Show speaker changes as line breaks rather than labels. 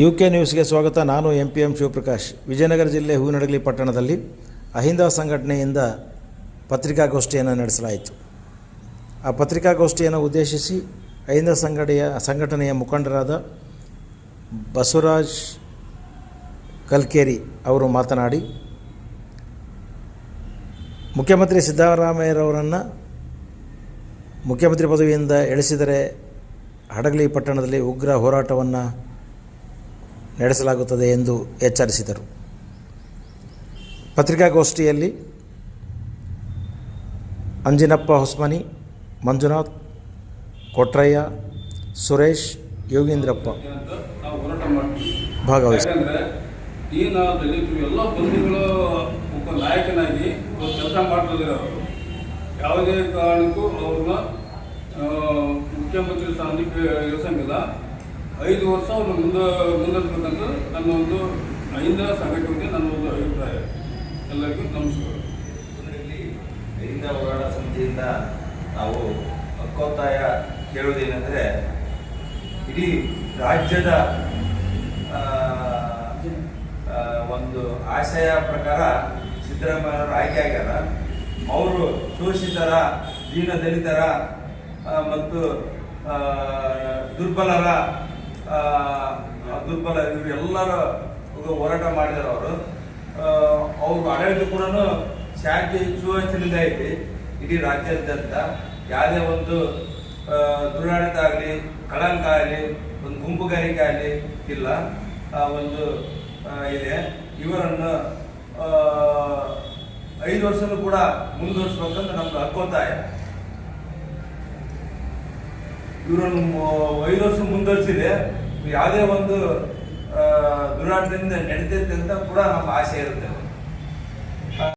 U K ನ್ಯೂಸ್ಗೆ ಸ್ವಾಗತ. ನಾನು M P M Shivaprakash. Vijayanagara ಜಿಲ್ಲೆ ಹೂವಿನಡಗಲಿ ಪಟ್ಟಣದಲ್ಲಿ ಅಹಿಂದ ಸಂಘಟನೆಯಿಂದ ಪತ್ರಿಕಾಗೋಷ್ಠಿಯನ್ನು ನಡೆಸಲಾಯಿತು. ಆ ಪತ್ರಿಕಾಗೋಷ್ಠಿಯನ್ನು ಉದ್ದೇಶಿಸಿ ಅಹಿಂದ ಸಂಘಟನೆಯ ಸಂಘಟನೆಯ ಮುಖಂಡರಾದ ಬಸವರಾಜ್ ಕಲ್ಕೇರಿ ಅವರು ಮಾತನಾಡಿ, ಮುಖ್ಯಮಂತ್ರಿ ಸಿದ್ದರಾಮಯ್ಯರವರನ್ನು ಮುಖ್ಯಮಂತ್ರಿ ಪದವಿಯಿಂದ ಇಳಿಸಿದರೆ ಹಡಗಲಿ ಪಟ್ಟಣದಲ್ಲಿ ಉಗ್ರ ಹೋರಾಟವನ್ನು ನಡೆಸಲಾಗುತ್ತದೆ ಎಂದು ಎಚ್ಚರಿಸಿದರು. ಪತ್ರಿಕಾಗೋಷ್ಠಿಯಲ್ಲಿ ಅಂಜಿನಪ್ಪ ಹೊಸ್ಮನಿ, ಮಂಜುನಾಥ್, ಕೊಟ್ರಯ್ಯ, ಸುರೇಶ್, ಯೋಗೀಂದ್ರಪ್ಪ ಭಾಗವಹಿಸಿ
ದೀನ ಎಲ್ಲ ಒಬ್ಬ ನಾಯಕನಾಗಿ ಕೆಲಸ ಮಾಡ್ತಿದ್ದಾರೆ ಯಾವುದೇ ಕಾರಣಕ್ಕೂ ಅವ್ರನ್ನ ಮುಖ್ಯಮಂತ್ರಿ ಸ್ಥಾನಕ್ಕೆ ಇಳಿಸಂಗಿಲ್ಲ. ಐದು ವರ್ಷ ಅವರು ಮುಂದೆ ಮುಂದುವರಿಸ್ಬೇಕಂತ ನನ್ನ ಒಂದು ಐದ ಸಂಘಟನೆಗೆ ನನ್ನ ಒಂದು ಅಭಿಪ್ರಾಯ. ಎಲ್ಲರಿಗೂ ನಮಸ್ಕಾರ.
ಹಿಂದ ಹೋರಾಟ ಸಮಿತಿಯಿಂದ ನಾವು ಹಕ್ಕೊತ್ತಾಯ ಕೇಳುವುದೇನೆಂದರೆ, ಇಡೀ ರಾಜ್ಯದ ಒಂದು ಆಶಯ ಪ್ರಕಾರ ಸಿದ್ದರಾಮಯ್ಯವರು ಆಯ್ಕೆ ಆಗ್ಯಾರ. ಅವರು ಶೋಷಿತರ ದೀನ ದಲಿತರ ಮತ್ತು ದುರ್ಬಲರ ದುರ್ಬಲ ಇವರೆಲ್ಲರ ಹೋರಾಟ ಮಾಡಿದಾರೆ ಅವರು. ಅವ್ರ ಆಡಳಿತ ಕೂಡ ಶಾಂತಿ ಸುವ್ಯವಸ್ಥೆಯಿಂದ ಐತಿ. ಇಡೀ ರಾಜ್ಯಾದ್ಯಂತ ಯಾವುದೇ ಒಂದು ದುರಾಡಳಿತ ಆಗಲಿ, ಕಳಂಕ ಆಗಲಿ, ಒಂದು ಗುಂಪುಗಾರಿಕೆ ಆಗಲಿ ಇಲ್ಲ. ಒಂದು ಇದೆ. ಇವರನ್ನು ಐದು ವರ್ಷನೂ ಕೂಡ ಮುಂದುವರಿಸ್ಬೇಕಂತ ನಮ್ದು ಹಕ್ಕೊತ್ತಾಯ. ಇವರನ್ನು ಐದು ವರ್ಷ ಮುಂದುವರಿಸಿದೆ. ಯಾವುದೇ ಒಂದು ದುರಾಟದಿಂದ ನಡೀತೈತೆ ಅಂತ ಕೂಡ ನಮ್ಮ ಆಸೆ ಇರುತ್ತೆ.